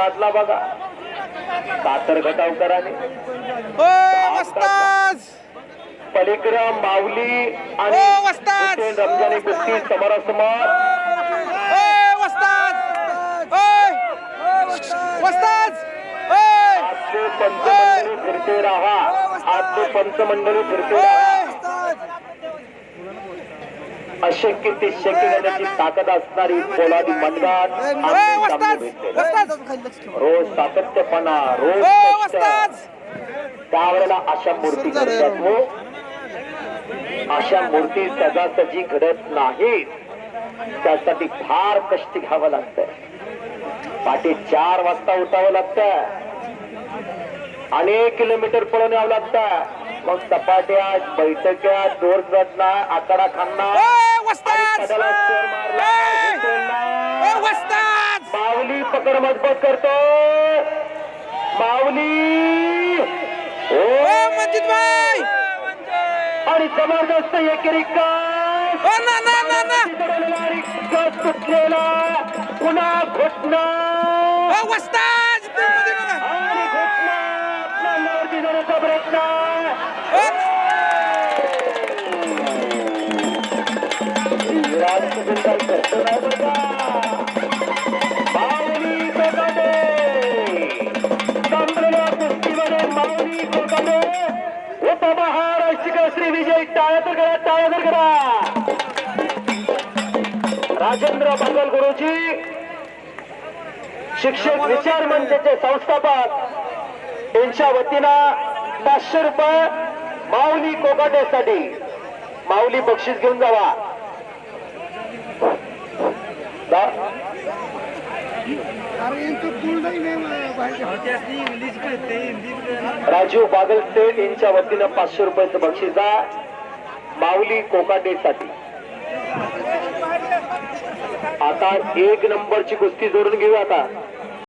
काढला बघा. कातर घटावकरांनी. पलीकडं माऊली आणि रमजानी कुस्ती समोरासमोर आजचे पंचमंडळी फिरते राहा. आजचे पंचमंडळी फिरते राहा. अशक्य ते शक्य करण्याची ताकद असणारी पोलादी मनगाट रोज सातत्यपणा रोज त्यावेळेला अशा मूर्ती घडतात हो. अशा मूर्ती सजासजी घडत नाहीत. त्यासाठी फार कष्ट घ्यावं लागतं पाठी चार वाजता उठावं लागतं अनेक किलोमीटर पळून यावं लागतं मग सपाट्या बैठक्या जोर रचना आकडा खाना ओ वस्ताद! माऊली पकड मजबूत करतो. माऊली. मंजित भाई! आणि जबरदस्त एकेरी ओ ना ना ना ना. तुटलेला पुन्हा मध्ये बघा. आणि घुटणा आपल्या प्रयत्न श्री विजय करा टाळ्या करा राजेंद्र बागल गुरुजी शिक्षक विचार मंचाचे संस्थापक यांच्या वतीनं पाचशे रुपये माऊली कोकाट्यासाठी माऊली बक्षीस घेऊन जावा. राजीव बागल सेठ यांच्या वतीनं पाचशे रुपयाचं बक्षीस बावली माऊली कोकाटेसाठी. आता एक नंबरची कुस्ती जोडून घेऊ आता.